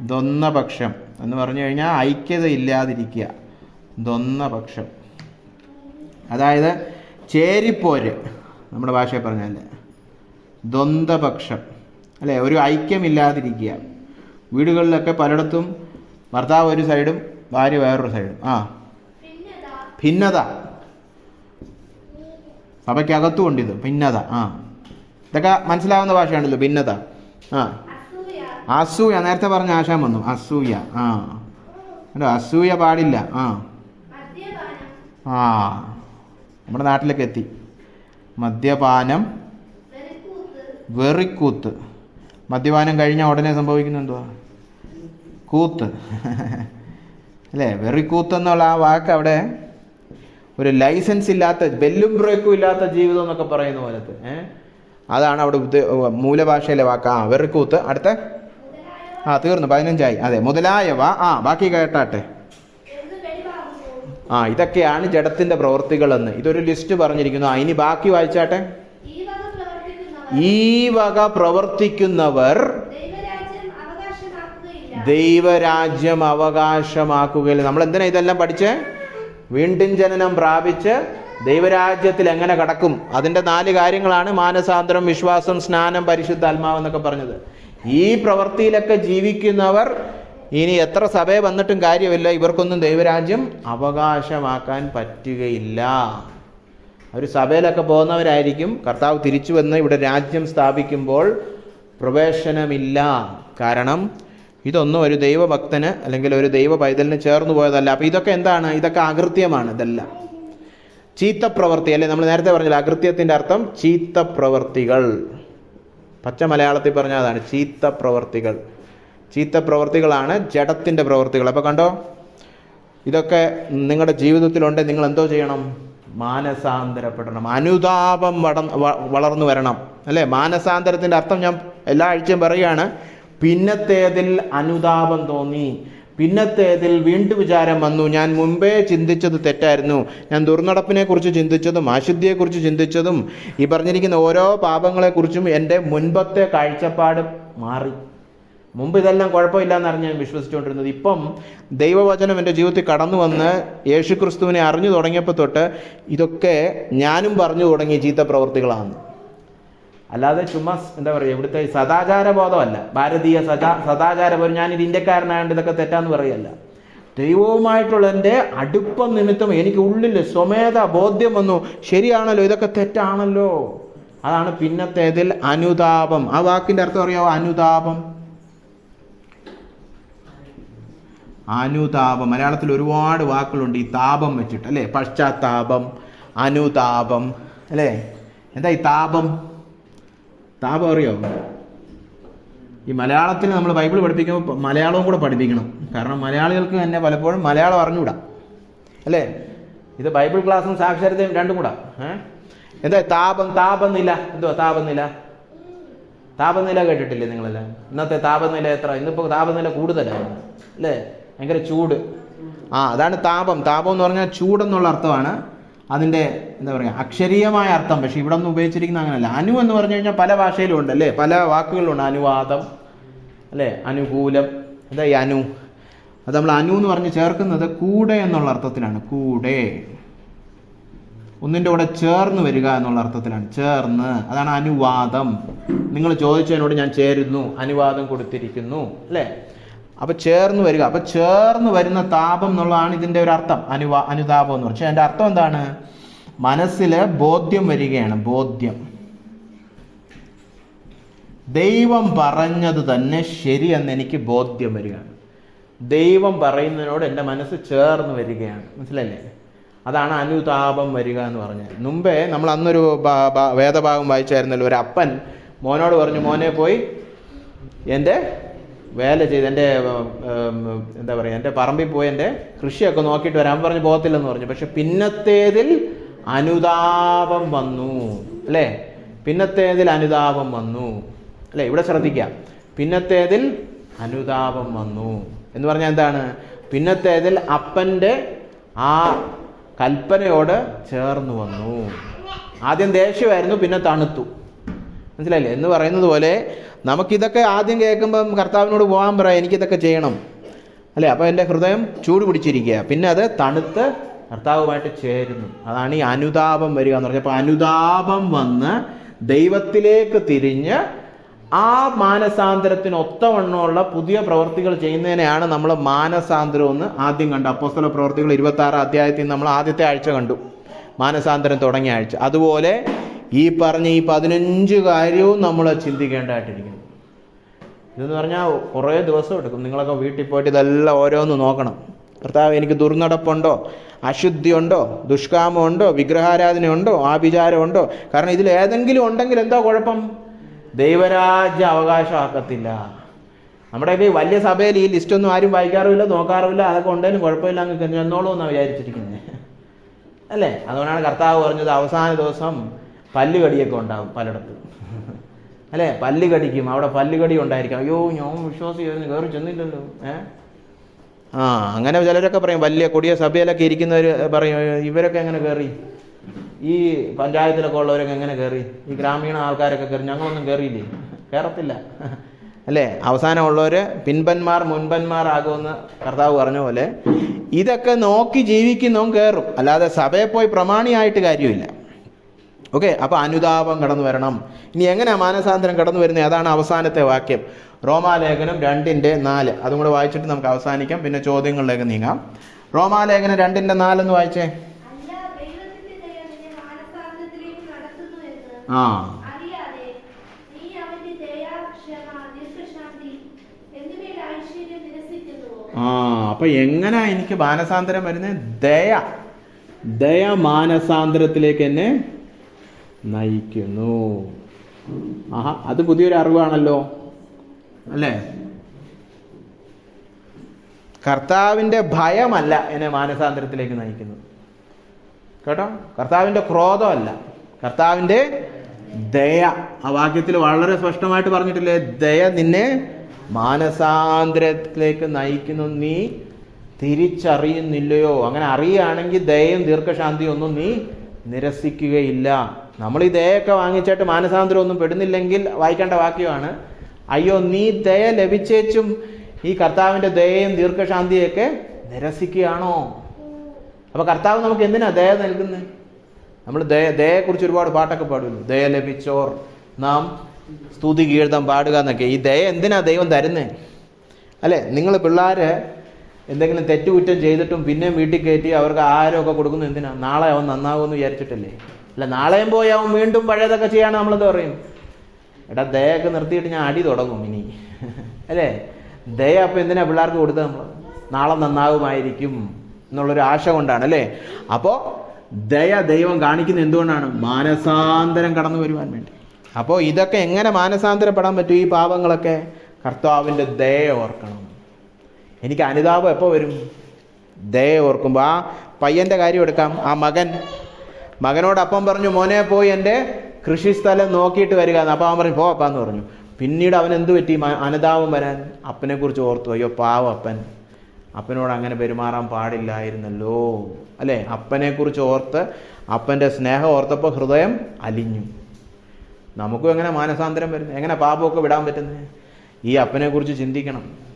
ദ്വന്ദ്പക്ഷം എന്ന് പറഞ്ഞു കഴിഞ്ഞാൽ ഐക്യത ഇല്ലാതിരിക്കുക. ദ്വന്ദ്പക്ഷം അതായത് ചേരിപ്പോര് നമ്മുടെ ഭാഷയിൽ പറഞ്ഞാൽ ദ്വന്ദ്പക്ഷം അല്ലേ? ഒരു ഐക്യമില്ലാതിരിക്കുക. വീടുകളിലൊക്കെ പലയിടത്തും ഭർത്താവ് ഒരു സൈഡും ഭാര്യ വേറൊരു സൈഡും. ആ. ഭിന്നത. സഭയ്ക്കകത്തും ഉണ്ട് ഇത് ഭിന്നത ആ. ഇതൊക്കെ മനസ്സിലാവുന്ന ഭാഷയാണല്ലോ ഭിന്നത. ആ. അസൂയ നേരത്തെ പറഞ്ഞ ആശാൻ വന്നു അസൂയ ആ. കണ്ടോ അസൂയ പാടില്ല ആ. ആ. നമ്മുടെ നാട്ടിലേക്ക് എത്തി. മദ്യപാനം വെറിക്കൂത്ത്. മദ്യപാനം കഴിഞ്ഞാൽ ഉടനെ സംഭവിക്കുന്നുണ്ടോ കൂത്ത്. അല്ലേ വെറിക്കൂത്ത് എന്നുള്ള ആ വാക്ക് അവിടെ ഒരു ലൈസൻസ് ഇല്ലാത്ത ബെല്ലും ബ്രേക്കും ഇല്ലാത്ത ജീവിതം എന്നൊക്കെ പറയുന്ന പോലത്തെ ഏ? അതാണ് അവിടെ മൂലഭാഷയിലെ വാക്ക്. ആ വെറുക്കൂത്ത് അടുത്ത. ആ തീർന്നു. പതിനഞ്ചായി. അതെ മുതലായവ. ആ ബാക്കി കേട്ടാട്ടെ. ആ ഇതൊക്കെയാണ് ജഡത്തിന്റെ പ്രവൃത്തികളെന്ന്. ഇതൊരു ലിസ്റ്റ് പറഞ്ഞിരിക്കുന്നു. ആ ഇനി ബാക്കി വായിച്ചാട്ടെ. ഈ വക പ്രവർത്തിക്കുന്നവർ ദൈവരാജ്യം അവകാശമാക്കുകയില്ല. നമ്മൾ എന്തിനാ ഇതെല്ലാം പഠിച്ചേ? വീണ്ടും ജനനം പ്രാപിച്ച് ദൈവരാജ്യത്തിൽ എങ്ങനെ കടക്കും? അതിന്റെ നാല് കാര്യങ്ങളാണ് മാനസാന്തരം വിശ്വാസം സ്നാനം പരിശുദ്ധാത്മാവ് എന്നൊക്കെ പറഞ്ഞത്. ഈ പ്രവൃത്തിയിലൊക്കെ ജീവിക്കുന്നവർ ഇനി എത്ര സഭയെ വന്നിട്ടും കാര്യമില്ല. ഇവർക്കൊന്നും ദൈവരാജ്യം അവകാശമാക്കാൻ പറ്റുകയില്ല. അവർ സഭയിലൊക്കെ പോകുന്നവരായിരിക്കും. കർത്താവ് തിരിച്ചു വന്ന് ഇവിടെ രാജ്യം സ്ഥാപിക്കുമ്പോൾ പ്രവേശനമില്ല. കാരണം ഇതൊന്നും ഒരു ദൈവഭക്തന് അല്ലെങ്കിൽ ഒരു ദൈവ പൈതലിന് ചേർന്ന് പോയതല്ല. അപ്പോൾ ഇതൊക്കെ എന്താണ്? ഇതൊക്കെ അകൃത്യമാണ് ഇതെല്ലാം. ചീത്ത പ്രവൃത്തി അല്ലെ? നമ്മൾ നേരത്തെ പറഞ്ഞില്ല അകൃത്യത്തിന്റെ അർത്ഥം ചീത്ത പ്രവൃത്തികൾ പച്ച മലയാളത്തിൽ പറഞ്ഞാൽ അതാണ് ചീത്ത പ്രവൃത്തികൾ ചീത്ത പ്രവൃത്തികളാണ് ജഡത്തിന്റെ പ്രവൃത്തികൾ അപ്പോൾ കണ്ടോ? ഇതൊക്കെ നിങ്ങളുടെ ജീവിതത്തിലുണ്ട് നിങ്ങൾ എന്തോ ചെയ്യണം? മാനസാന്തരപ്പെടണം. അനുതാപം വളർന്നു വരണം. അല്ലേ? മാനസാന്തരത്തിന്റെ അർത്ഥം ഞാൻ എല്ലാ ആഴ്ചയും പറയുകയാണ്. പിന്നത്തേതിൽ അനുതാപം തോന്നി. പിന്നത്തേതിൽ വീണ്ടും വിചാരം വന്നു. ഞാൻ മുമ്പേ ചിന്തിച്ചത് തെറ്റായിരുന്നു. ഞാൻ ദുർനടപ്പിനെക്കുറിച്ച് ചിന്തിച്ചതും അശുദ്ധിയെക്കുറിച്ച് ചിന്തിച്ചതും ഈ പറഞ്ഞിരിക്കുന്ന ഓരോ പാപങ്ങളെക്കുറിച്ചും എന്റെ മുൻപത്തെ കാഴ്ചപ്പാട് മാറി. മുമ്പ് ഇതെല്ലാം കുഴപ്പമില്ല എന്നാണ് ഞാൻ വിശ്വസിച്ചുകൊണ്ടിരുന്നത്. ഇപ്പം ദൈവവചനം എന്റെ ജീവിതത്തിൽ കടന്നു വന്ന് യേശുക്രിസ്തുവിനെ അറിഞ്ഞു തുടങ്ങിയപ്പോൾ തൊട്ട് ഇതൊക്കെ ഞാനും പറഞ്ഞു തുടങ്ങിയ ചീത്ത പ്രവൃത്തികളാണ് അല്ലാതെ ചുമ്മാ എന്താ പറയുക ഇവിടുത്തെ സദാചാര ബോധമല്ല ഭാരതീയ സദാ സദാചാര ബോധം ഞാൻ ഇത് ഇന്ത്യക്കാരനായതുകൊണ്ട് ഇതൊക്കെ തെറ്റാന്ന് പറയല്ല. ദൈവവുമായിട്ടുള്ള എന്റെ അടുപ്പം നിമിത്തം എനിക്ക് ഉള്ളിൽ സ്വമേധ ബോധ്യം വന്നു ശരിയാണല്ലോ ഇതൊക്കെ തെറ്റാണല്ലോ. അതാണ് പിന്നത്തേതിൽ അനുതാപം. ആ വാക്കിന്റെ അർത്ഥം അറിയാവോ? അനുതാപം. അനുതാപം. മലയാളത്തിൽ ഒരുപാട് വാക്കുകളുണ്ട് ഈ താപം വെച്ചിട്ട് അല്ലേ? പശ്ചാത്താപം അനുതാപം അല്ലേ? എന്താ ഈ താപം? താപം അറിയോ? ഈ മലയാളത്തിൽ നമ്മൾ ബൈബിൾ പഠിപ്പിക്കുമ്പോൾ മലയാളവും കൂടെ പഠിപ്പിക്കണം. കാരണം മലയാളികൾക്ക് തന്നെ പലപ്പോഴും മലയാളം അറിഞ്ഞുകൂടാ അല്ലേ? ഇത് ബൈബിൾ ക്ലാസ്സും സാക്ഷരതയും രണ്ടും കൂടാ. ഏഹ് എന്താ താപം താപനില? എന്തുവാ താപനില? താപനില കേട്ടിട്ടില്ലേ നിങ്ങളെല്ലാം? ഇന്നത്തെ താപനില എത്ര? ഇന്നിപ്പോൾ താപനില കൂടുതലാണ്. അല്ലേ? ഭയങ്കര ചൂട്. ആ അതാണ് താപം. താപം എന്ന് പറഞ്ഞാൽ ചൂടെന്നുള്ള അർത്ഥമാണ് അതിന്റെ എന്താ പറയുക അക്ഷരീയമായ അർത്ഥം. പക്ഷെ ഇവിടെ ഒന്നും ഉപയോഗിച്ചിരിക്കുന്ന അങ്ങനെയല്ല അനു എന്ന് പറഞ്ഞു കഴിഞ്ഞാൽ പല ഭാഷയിലും ഉണ്ട് അല്ലേ? പല വാക്കുകളിലുണ്ട് അനുവാദം അല്ലേ? അനുകൂലം എന്താ ഈ അനു. അത് നമ്മൾ അനു എന്ന് പറഞ്ഞ് ചേർക്കുന്നത് കൂടെ എന്നുള്ള അർത്ഥത്തിലാണ്. കൂടെ. ഒന്നിന്റെ കൂടെ ചേർന്ന് വരിക എന്നുള്ള അർത്ഥത്തിലാണ്. ചേർന്ന്. അതാണ് അനുവാദം. നിങ്ങൾ ചോദിച്ചതിനോട് ഞാൻ ചേരുന്നു. അനുവാദം കൊടുത്തിരിക്കുന്നു. അല്ലേ? അപ്പൊ ചേർന്ന് വരിക. അപ്പൊ ചേർന്ന് വരുന്ന താപം എന്നുള്ളതാണ് ഇതിന്റെ ഒരു അർത്ഥം. അനുവാ അനുതാപം എന്ന് പറഞ്ഞാൽ. അതിന്റെ അർത്ഥം എന്താണ്? മനസ്സിൽ ബോധ്യം വരികയാണ്. ബോധ്യം. ദൈവം പറഞ്ഞത് തന്നെ ശരിയെന്ന് എനിക്ക് ബോധ്യം വരികയാണ്. ദൈവം പറയുന്നതിനോട് എന്റെ മനസ്സ് ചേർന്ന് വരികയാണ്. മനസ്സിലല്ലേ? അതാണ് അനുതാപം വരിക എന്ന് പറഞ്ഞത്. മുമ്പേ നമ്മൾ അന്നൊരു വേദഭാഗം വായിച്ചായിരുന്നല്ലോ. ഒരു അപ്പൻ മോനോട് പറഞ്ഞു മോനെ പോയി എന്റെ വേല ചെയ്ത് എന്റെ എന്താ പറയുക എന്റെ പറമ്പിൽ പോയി എന്റെ കൃഷിയൊക്കെ നോക്കിയിട്ട് വരാൻ പറഞ്ഞ് പോകത്തില്ലെന്ന് പറഞ്ഞു. പക്ഷെ പിന്നത്തേതിൽ അനുതാപം വന്നു. അല്ലേ? പിന്നത്തേതിൽ അനുതാപം വന്നു. അല്ലേ? ഇവിടെ ശ്രദ്ധിക്കാം. പിന്നത്തേതിൽ അനുതാപം വന്നു. എന്ന് പറഞ്ഞാൽ എന്താണ്? പിന്നത്തേതിൽ അപ്പന്റെ ആ കൽപ്പനയോട് ചേർന്നു വന്നു. ആദ്യം ദേഷ്യമായിരുന്നു പിന്നെ തണുത്തു. മനസ്സിലായില്ലേ? എന്ന് പറയുന്നത് പോലെ നമുക്കിതൊക്കെ ആദ്യം കേൾക്കുമ്പം കർത്താവിനോട് പോകാൻ പറയാം എനിക്കിതൊക്കെ ചെയ്യണം. അല്ലേ? അപ്പോൾ എന്റെ ഹൃദയം ചൂട് പിടിച്ചിരിക്കുക. പിന്നെ അത് തണുത്ത് കർത്താവുമായിട്ട് ചേരുന്നു. അതാണ് ഈ അനുതാപം വരിക എന്ന് പറഞ്ഞപ്പോൾ അനുതാപം വന്ന് ദൈവത്തിലേക്ക് തിരിഞ്ഞ് ആ മാനസാന്തരത്തിന് ഒത്തവണ്ണമുള്ള പുതിയ പ്രവർത്തികൾ ചെയ്യുന്നതിനെയാണ് നമ്മൾ മാനസാന്തരം എന്ന് ആദ്യം കണ്ടു അപ്പോസ്തല പ്രവർത്തികൾ ഇരുപത്തി ആറ് അധ്യായത്തിൽ നമ്മൾ ആദ്യത്തെ ആഴ്ച കണ്ടു. മാനസാന്തരം തുടങ്ങിയ ആഴ്ച. അതുപോലെ ഈ പറഞ്ഞ ഈ പതിനഞ്ച് കാര്യവും നമ്മൾ ചിന്തിക്കേണ്ടതായിട്ടിരിക്കുന്നു. ഇതെന്ന് പറഞ്ഞാൽ കുറേ ദിവസം എടുക്കും. നിങ്ങളൊക്കെ വീട്ടിൽ പോയിട്ട് ഇതെല്ലാം ഓരോന്ന് നോക്കണം. കർത്താവ് എനിക്ക് ദുർനടപ്പുണ്ടോ? അശുദ്ധിയുണ്ടോ? ദുഷ്കാമമുണ്ടോ? വിഗ്രഹാരാധനയുണ്ടോ? ആഭിചാരമുണ്ടോ? കാരണം ഇതിൽ ഏതെങ്കിലും ഉണ്ടെങ്കിൽ എന്താ കുഴപ്പം? ദൈവരാജ്യ അവകാശമാക്കത്തില്ല. നമ്മുടെയൊക്കെ ഈ വലിയ സഭയിൽ ഈ ലിസ്റ്റൊന്നും ആരും വായിക്കാറുമില്ല നോക്കാറുമില്ല. അതൊക്കെ ഉണ്ടെങ്കിലും കുഴപ്പമില്ല അങ്ങ് ചെന്നോളൂ എന്നാണ് വിചാരിച്ചിരിക്കുന്നത്. അല്ലേ? അതുകൊണ്ടാണ് കർത്താവ് പറഞ്ഞത് അവസാന ദിവസം പല്ലുകടിയൊക്കെ ഉണ്ടാവും പലയിടത്തും. അല്ലേ? പല്ല് കടിക്കും അവിടെ പല്ലുകടി ഉണ്ടായിരിക്കാം. അയ്യോ ഞാൻ വിശ്വാസിയായിരുന്നു കയറി ചെന്നില്ലല്ലോ. ഏ? ആ അങ്ങനെ ചിലരൊക്കെ പറയും. വലിയ കൊടിയ സഭയിലൊക്കെ ഇരിക്കുന്നവർ പറയും ഇവരൊക്കെ എങ്ങനെ കയറി ഈ പഞ്ചായത്തിലൊക്കെ ഉള്ളവരൊക്കെ എങ്ങനെ കയറി ഈ ഗ്രാമീണ ആൾക്കാരൊക്കെ കയറി ഞങ്ങളൊന്നും കയറിയില്ലേ കയറത്തില്ല അല്ലേ? അവസാനമുള്ളവർ പിൻപന്മാർ മുൻപന്മാർ ആകുമെന്ന് കർത്താവ് പറഞ്ഞ പോലെ ഇതൊക്കെ നോക്കി ജീവിക്കുന്നവൻ കയറും അല്ലാതെ സഭയെ പോയി പ്രമാണിയായിട്ട് കാര്യമില്ല. ഓക്കെ അപ്പോൾ അനുതാപം കടന്നു വരണം. ഇനി എങ്ങനെ മാനസാന്തരം കടന്നു വരുന്നത് അതാണ് അവസാനത്തെ വാക്യം. റോമാലേഖനം രണ്ടിന്റെ നാല്. അതും കൂടെ വായിച്ചിട്ട് നമുക്ക് അവസാനിക്കാം. പിന്നെ ചോദ്യങ്ങളിലേക്ക് നീങ്ങാം. റോമാലേഖനം രണ്ടിന്റെ നാലെന്ന് വായിച്ചേ. ആ. ആ അപ്പൊ എങ്ങനാ എനിക്ക് മാനസാന്തരം വരുന്നത് ദയ. ദയ മാനസാന്തരത്തിലേക്ക് എന്നെ നയിക്കുന്നു. ആഹാ അത് പുതിയൊരു അറിവാണല്ലോ. അല്ലേ? കർത്താവിന്റെ ഭയമല്ല എന്നെ മാനസാന്തരത്തിലേക്ക് നയിക്കുന്നത്. കേട്ടോ? കർത്താവിന്റെ ക്രോധമല്ല. കർത്താവിന്റെ ദയ. ആ വാക്യത്തിൽ വളരെ സ്പഷ്ടമായിട്ട് പറഞ്ഞിട്ടില്ലേ ദയ നിന്നെ മാനസാന്തരത്തിലേക്ക് നയിക്കുന്നു. നീ തിരിച്ചറിയുന്നില്ലയോ? അങ്ങനെ അറിയുകയാണെങ്കിൽ ദയയും ദീർഘശാന്തിയും ഒന്നും നീ നിരസിക്കുകയില്ല. നമ്മൾ ഈ ദയൊക്കെ വാങ്ങിച്ചിട്ട് മാനസാന്തരം ഒന്നും പെടുന്നില്ലെങ്കിൽ വായിക്കേണ്ട വാക്യമാണ് അയ്യോ നീ ദയ ലഭിച്ചേച്ചും ഈ കർത്താവിന്റെ ദയയും ദീർഘശാന്തിയൊക്കെ നിരസിക്കുകയാണോ? അപ്പൊ കർത്താവ് നമുക്ക് എന്തിനാ ദയ നൽകുന്നത് നമ്മൾ ദയ ദയയെക്കുറിച്ച് ഒരുപാട് പാട്ടൊക്കെ പാടുമല്ലോ. ദയ ലഭിച്ചോർ നാം സ്തുതി കീഴ്തം പാടുക എന്നൊക്കെ. ഈ ദയ എന്തിനാ ദൈവം തരുന്നേ? അല്ലേ? നിങ്ങൾ പിള്ളേര് എന്തെങ്കിലും തെറ്റുകുറ്റം ചെയ്തിട്ടും പിന്നെയും വീട്ടിൽ കയറ്റി അവർക്ക് ആഹാരമൊക്കെ കൊടുക്കുന്നത് എന്തിനാ? നാളെ അവൻ നന്നാവുമെന്ന് വിചാരിച്ചിട്ടല്ലേ? അല്ല നാളെയും പോയി അവൻ വീണ്ടും പഴയതൊക്കെ ചെയ്യാണ് നമ്മളെന്ത് പറയും? എടാ ദയൊക്കെ നിർത്തിയിട്ട് ഞാൻ അടി തുടങ്ങും ഇനി. അല്ലേ? ദയ അപ്പം എന്തിനാ പിള്ളേർക്ക് കൊടുത്തത് നമ്മൾ നാളെ നന്നാകുമായിരിക്കും എന്നുള്ളൊരു ആശ കൊണ്ടാണ് അല്ലേ? അപ്പോൾ ദയ ദൈവം കാണിക്കുന്ന എന്തുകൊണ്ടാണ്? മാനസാന്തരം കടന്നു വരുവാൻ വേണ്ടി. അപ്പോൾ ഇതൊക്കെ എങ്ങനെ മാനസാന്തരപ്പെടാൻ പറ്റും ഈ പാപങ്ങളൊക്കെ? കർത്താവിന്റെ ദയ ഓർക്കണം. എനിക്ക് അനുതാപം എപ്പോൾ വരും? ദയ ഓർക്കുമ്പോൾ ആ പയ്യന്റെ കാര്യം എടുക്കാം. ആ മകൻ മകനോട് അപ്പം പറഞ്ഞു മോനെ പോയി എന്റെ കൃഷിസ്ഥലം നോക്കിയിട്ട് വരിക. എന്ന് അപ്പം അവൻ പറഞ്ഞു പോ അപ്പാന്ന് പറഞ്ഞു. പിന്നീട് അവൻ എന്ത് പറ്റി? അനുതാപം വരാൻ അപ്പനെക്കുറിച്ച് ഓർത്തു. അയ്യോ പാവ അപ്പൻ. അപ്പനോട് അങ്ങനെ പെരുമാറാൻ പാടില്ലായിരുന്നല്ലോ. അല്ലേ? അപ്പനെക്കുറിച്ച് ഓർത്ത് അപ്പന്റെ സ്നേഹം ഓർത്തപ്പോൾ ഹൃദയം അലിഞ്ഞു. നമുക്കും എങ്ങനെ മാനസാന്തരം വരുന്നത് എങ്ങനെ പാപമൊക്കെ വിടാൻ പറ്റുന്നത് ഈ അപ്പനെക്കുറിച്ച് ചിന്തിക്കണം.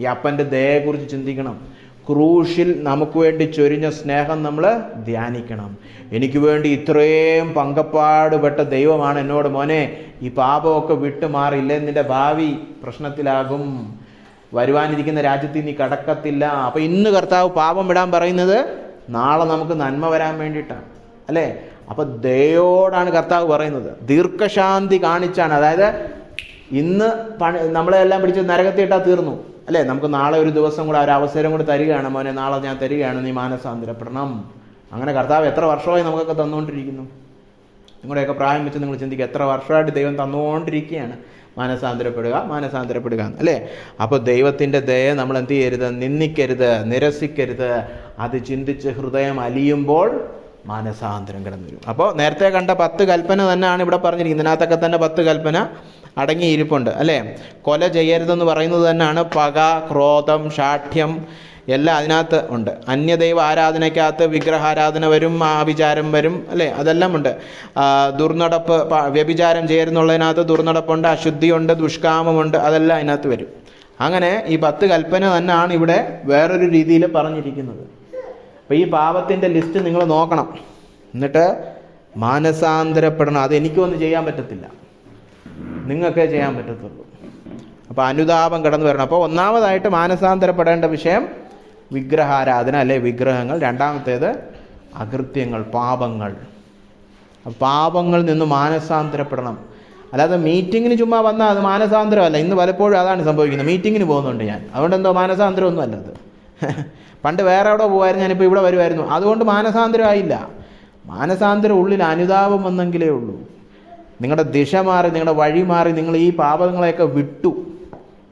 ഈ അപ്പന്റെ ദയയെക്കുറിച്ച് ചിന്തിക്കണം. ക്രൂശിൽ നമുക്ക് വേണ്ടി ചൊരിഞ്ഞ സ്നേഹം നമ്മൾ ധ്യാനിക്കണം. എനിക്ക് വേണ്ടി ഇത്രയും പങ്കപ്പാടുപെട്ട ദൈവമാണ് എന്നോട് മോനെ ഈ പാപമൊക്കെ വിട്ടു മാറില്ലേ നിന്റെ ഭാവി? പ്രശ്നത്തിലാകും. വരുവാനിരിക്കുന്ന രാജ്യത്തിൽ നീ കടക്കത്തില്ല. അപ്പം ഇന്ന് കർത്താവ് പാപം വിടാൻ പറയുന്നത് നാളെ നമുക്ക് നന്മ വരാൻ വേണ്ടിയിട്ടാണ്. അല്ലേ? അപ്പം ദയോടാണ് കർത്താവ് പറയുന്നത്. ദീർഘശാന്തി കാണിച്ചാണ്. അതായത് ഇന്ന് പണി നമ്മളെ എല്ലാം പിടിച്ച് നരകത്തിയിട്ടാ തീർന്നു. അല്ലേ? നമുക്ക് നാളെ ഒരു ദിവസം കൂടെ ഒരു അവസരം കൂടി തരികയാണ്. മോനെ നാളെ ഞാൻ തരികയാണ്. നീ മാനസാന്തരപ്പെടണം. അങ്ങനെ കർത്താവ് എത്ര വർഷമായി നമുക്കൊക്കെ തന്നുകൊണ്ടിരിക്കുന്നു. നിങ്ങളുടെയൊക്കെ പ്രായം വെച്ച് നിങ്ങൾ ചിന്തിക്കുക. എത്ര വർഷമായിട്ട് ദൈവം തന്നുകൊണ്ടിരിക്കുകയാണ്. മാനസാന്തരപ്പെടുക മാനസാന്തരപ്പെടുക അല്ലേ? അപ്പോൾ ദൈവത്തിന്റെ ദയ നമ്മൾ എന്ത് ചെയ്യരുത്? നിന്ദിക്കരുത് നിരസിക്കരുത്. അത് ചിന്തിച്ച് ഹൃദയം അലിയുമ്പോൾ മാനസാന്തരം കിടന്നു വരും അപ്പോൾ നേരത്തെ കണ്ട പത്ത് കൽപ്പന തന്നെയാണ് ഇവിടെ പറഞ്ഞിരിക്കുന്നത്. ഇതിനകത്തൊക്കെ തന്നെ പത്ത് കൽപ്പന അടങ്ങിയിരിപ്പുണ്ട് അല്ലേ? കൊല ചെയ്യരുതെന്ന് പറയുന്നത് തന്നെയാണ് പക ക്രോധം ഷാഠ്യം എല്ലാം അതിനകത്ത് ഉണ്ട്. അന്യദൈവ ആരാധനയ്ക്കകത്ത് വിഗ്രഹാരാധന വരും ആഭിചാരം വരും അല്ലേ? അതെല്ലാം ഉണ്ട്. ദുർനടപ്പ് വ്യഭിചാരം ചേരുന്നുള്ളതിനകത്ത് ദുർനടപ്പുണ്ട് അശുദ്ധിയുണ്ട് ദുഷ്കാമമുണ്ട് അതെല്ലാം അതിനകത്ത് വരും. അങ്ങനെ ഈ പത്ത് കൽപ്പന തന്നെയാണ് ഇവിടെ വേറൊരു രീതിയിൽ പറഞ്ഞിരിക്കുന്നത്. അപ്പോൾ ഈ പാപത്തിന്റെ ലിസ്റ്റ് നിങ്ങൾ നോക്കണം. എന്നിട്ട് മാനസാന്തരപ്പെടണം. അത് എനിക്കൊന്നും ചെയ്യാൻ പറ്റത്തില്ല. നിങ്ങൾക്കേ ചെയ്യാൻ പറ്റത്തുള്ളൂ. അപ്പോൾ അനുതാപം കടന്നു വരണം. അപ്പോൾ ഒന്നാമതായിട്ട് മാനസാന്തരപ്പെടേണ്ട വിഷയം വിഗ്രഹാരാധന അല്ലെ വിഗ്രഹങ്ങൾ. രണ്ടാമത്തേത് അകൃത്യങ്ങൾ പാപങ്ങൾ. പാപങ്ങളിൽ നിന്ന് മാനസാന്തരപ്പെടണം. അല്ലാതെ മീറ്റിങ്ങിന് ചുമ്മാ വന്നാൽ അത് മാനസാന്തരമല്ല. ഇന്ന് പലപ്പോഴും അതാണ് സംഭവിക്കുന്നത്. മീറ്റിങ്ങിന് പോകുന്നുണ്ട് ഞാൻ. അതുകൊണ്ട് എന്തോ മാനസാന്തരമൊന്നും അല്ല അത്. പണ്ട് വേറെ എവിടെ പോകുമായിരുന്നു ഞാനിപ്പോൾ ഇവിടെ വരുമായിരുന്നു അതുകൊണ്ട് മാനസാന്തരമായില്ല. മാനസാന്തരം ഉള്ളിൽ അനുതാപം വന്നെങ്കിലേ ഉള്ളൂ. നിങ്ങളുടെ ദിശ മാറി നിങ്ങളുടെ വഴി മാറി നിങ്ങൾ ഈ പാപങ്ങളെയൊക്കെ വിട്ടു.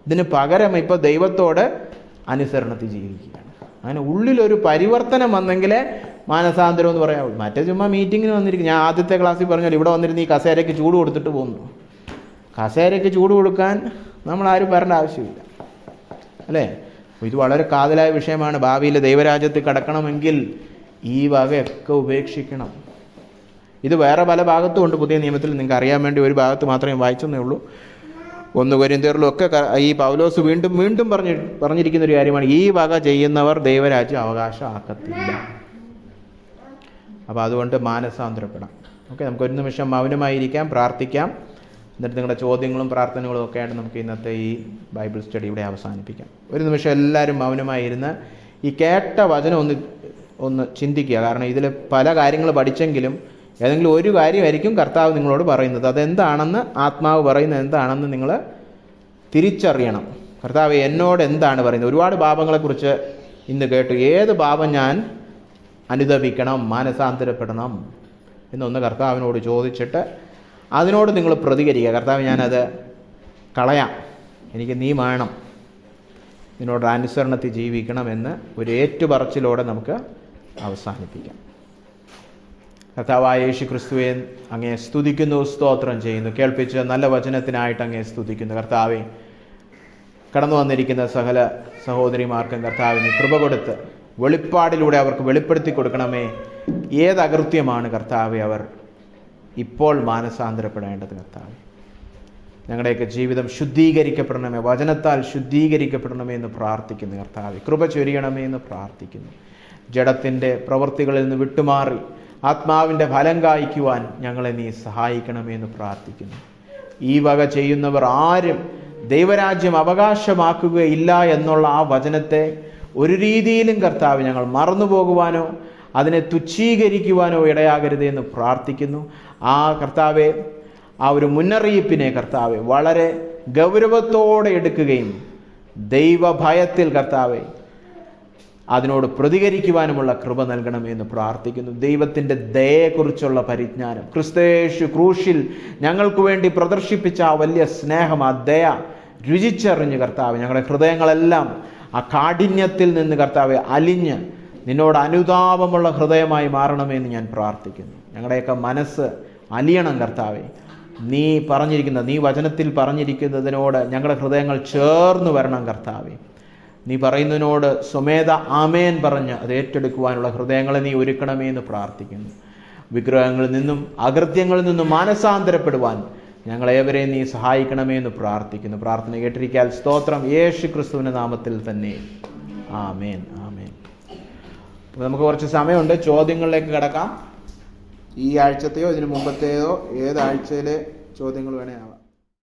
ഇതിന് പകരം ഇപ്പോൾ ദൈവത്തോട് അനുസരണത്തിൽ ജീവിക്കുകയാണ്. അങ്ങനെ ഉള്ളിലൊരു പരിവർത്തനം വന്നെങ്കിലേ മാനസാന്തരം എന്ന് പറയാം മറ്റേ ചുമ്മാ മീറ്റിങ്ങിന് വന്നിരിക്കും. ഞാൻ ആദ്യത്തെ ക്ലാസ്സിൽ പറഞ്ഞാൽ ഇവിടെ വന്നിരുന്ന് ഈ കസേരയ്ക്ക് ചൂട് കൊടുത്തിട്ട് പോകുന്നു. കസേരയ്ക്ക് ചൂട് കൊടുക്കാൻ നമ്മൾ ആരും വരേണ്ട ആവശ്യമില്ല. അല്ലേ? ഇത് വളരെ കാതലായ വിഷയമാണ്. ഭാവിയിൽ ദൈവരാജ്യത്ത് കടക്കണമെങ്കിൽ ഈ വകയൊക്കെ ഉപേക്ഷിക്കണം. ഇത് വേറെ പല ഭാഗത്തും ഉണ്ട്. പുതിയ നിയമത്തിൽ നിങ്ങൾക്ക് അറിയാൻ വേണ്ടി ഒരു ഭാഗത്ത് മാത്രമേ വായിച്ചെന്നേ ഉള്ളൂ. ഒന്ന് കൊരിന്തേറിലും ഒക്കെ ഈ പൗലോസ് വീണ്ടും വീണ്ടും പറഞ്ഞ് പറഞ്ഞിരിക്കുന്ന ഒരു കാര്യമാണ്. ഈ വക ചെയ്യുന്നവർ ദൈവരാജ്യം അവകാശമാക്കത്തില്ല. അപ്പോൾ അതുകൊണ്ട് മാനസാന്തരപ്പെടാം. ഓക്കെ നമുക്ക് ഒരു നിമിഷം മൗനമായിരിക്കാം പ്രാർത്ഥിക്കാം. എന്നിട്ട് നിങ്ങളുടെ ചോദ്യങ്ങളും പ്രാർത്ഥനകളും ഒക്കെ ആയിട്ട് നമുക്ക് ഇന്നത്തെ ഈ ബൈബിൾ സ്റ്റഡി ഇവിടെ അവസാനിപ്പിക്കാം. ഒരു നിമിഷം എല്ലാവരും മൗനമായിരുന്ന് ഈ കേട്ട വചനം ഒന്ന് ഒന്ന് ചിന്തിക്കുക. കാരണം ഇതിൽ പല കാര്യങ്ങൾ പഠിച്ചെങ്കിലും ഏതെങ്കിലും ഒരു കാര്യമായിരിക്കും കർത്താവ് നിങ്ങളോട് പറയുന്നത്. അതെന്താണെന്ന് ആത്മാവ് പറയുന്നത് എന്താണെന്ന് നിങ്ങൾ തിരിച്ചറിയണം. കർത്താവ് എന്നോട് എന്താണ് പറയുന്നത്? ഒരുപാട് പാപങ്ങളെക്കുറിച്ച് ഇന്ന് കേട്ടു ഏത് പാപം ഞാൻ അനുദപിക്കണം മാനസാന്തരപ്പെടണം എന്നൊന്ന് കർത്താവിനോട് ചോദിച്ചിട്ട് അതിനോട് നിങ്ങൾ പ്രതികരിക്കുക. കർത്താവ് ഞാനത് കളയാം. എനിക്ക് നീ വേണം. നിന്നോട് അനുസരണത്തിൽ ജീവിക്കണമെന്ന് ഒരു ഏറ്റുപറച്ചിലോടെ നമുക്ക് അവസാനിപ്പിക്കാം. കർത്താവായ യേശു ക്രിസ്തുവെ അങ്ങേ സ്തുതിക്കുന്നു സ്തോത്രം ചെയ്യുന്നു. കേൾപ്പിച്ച് നല്ല വചനത്തിനായിട്ട് അങ്ങേ സ്തുതിക്കുന്നു. കർത്താവെ കടന്നു വന്നിരിക്കുന്ന സകല സഹോദരിമാർക്കും കർത്താവിന് കൃപ കൊടുത്ത് വെളിപ്പാടിലൂടെ അവർക്ക് വെളിപ്പെടുത്തി കൊടുക്കണമേ. ഏത് അകൃത്യമാണ് കർത്താവെ അവർ ഇപ്പോൾ മാനസാന്തരപ്പെടേണ്ടത് കർത്താവ്? ഞങ്ങളുടെയൊക്കെ ജീവിതം ശുദ്ധീകരിക്കപ്പെടണമേ. വചനത്താൽ ശുദ്ധീകരിക്കപ്പെടണമേ എന്ന് പ്രാർത്ഥിക്കുന്നു കർത്താവ്. കൃപ ചൊരിയണമേ എന്ന് പ്രാർത്ഥിക്കുന്നു. ജഡത്തിന്റെ പ്രവൃത്തികളിൽ നിന്ന് വിട്ടുമാറി ആത്മാവിന്റെ ഫലം കായ്ക്കുവാൻ ഞങ്ങളെ നീ സഹായിക്കണമെന്ന് പ്രാർത്ഥിക്കുന്നു. ഈ വക ചെയ്യുന്നവർ ആരും ദൈവരാജ്യം അവകാശമാക്കുകയില്ല എന്നുള്ള ആ വചനത്തെ ഒരു രീതിയിലും കർത്താവ് ഞങ്ങൾ മറന്നു പോകുവാനോ അതിനെ തുച്ഛീകരിക്കുവാനോ ഇടയാകരുത് എന്ന് പ്രാർത്ഥിക്കുന്നു. ആ കർത്താവെ ആ ഒരു മുന്നറിയിപ്പിനെ കർത്താവെ വളരെ ഗൗരവത്തോടെ എടുക്കുകയും ദൈവഭയത്തിൽ കർത്താവെ അതിനോട് പ്രതികരിക്കുവാനുമുള്ള കൃപ നൽകണം എന്ന് പ്രാർത്ഥിക്കുന്നു. ദൈവത്തിന്റെ ദയയെക്കുറിച്ചുള്ള പരിജ്ഞാനം. ക്രിസ്തേഷു ക്രൂശിൽ ഞങ്ങൾക്ക് വേണ്ടി പ്രദർശിപ്പിച്ച ആ വലിയ സ്നേഹം ആ ദയ രുചിച്ചറിഞ്ഞ് കർത്താവ് ഞങ്ങളുടെ ഹൃദയങ്ങളെല്ലാം ആ കാഠിന്യത്തിൽ നിന്ന് കർത്താവ് അലിഞ്ഞ് നിന്നോട് അനുതാപമുള്ള ഹൃദയമായി മാറണമെന്ന് ഞാൻ പ്രാർത്ഥിക്കുന്നു. ഞങ്ങളുടെയൊക്കെ മനസ്സ് അലിയണം കർത്താവെ. നീ പറഞ്ഞിരിക്കുന്ന നീ വചനത്തിൽ പറഞ്ഞിരിക്കുന്നതിനോട് ഞങ്ങളുടെ ഹൃദയങ്ങൾ ചേർന്ന് വരണം കർത്താവെ. നീ പറയുന്നതിനോട് സ്വമേധ ആമേൻ പറഞ്ഞ് അത് ഏറ്റെടുക്കുവാനുള്ള ഹൃദയങ്ങളെ നീ ഒരുക്കണമേ എന്ന് പ്രാർത്ഥിക്കുന്നു. വിഗ്രഹങ്ങളിൽ നിന്നും അകൃത്യങ്ങളിൽ നിന്നും മാനസാന്തരപ്പെടുവാൻ ഞങ്ങളേവരെയും നീ സഹായിക്കണമേ എന്ന് പ്രാർത്ഥിക്കുന്നു. പ്രാർത്ഥന കേട്ടിരിക്കാൻ സ്തോത്രം യേശു ക്രിസ്തുവിന്റെ നാമത്തിൽ തന്നെ. ആമേൻ ആമേൻ. അപ്പോൾ നമുക്ക് കുറച്ച് സമയമുണ്ട്. ചോദ്യങ്ങളിലേക്ക് കിടക്കാം. ഈ ആഴ്ചത്തെയോ ഇതിന് മുമ്പത്തെയോ ഏത് ആഴ്ചയിലെ ചോദ്യങ്ങൾ വേണേ ആവാം.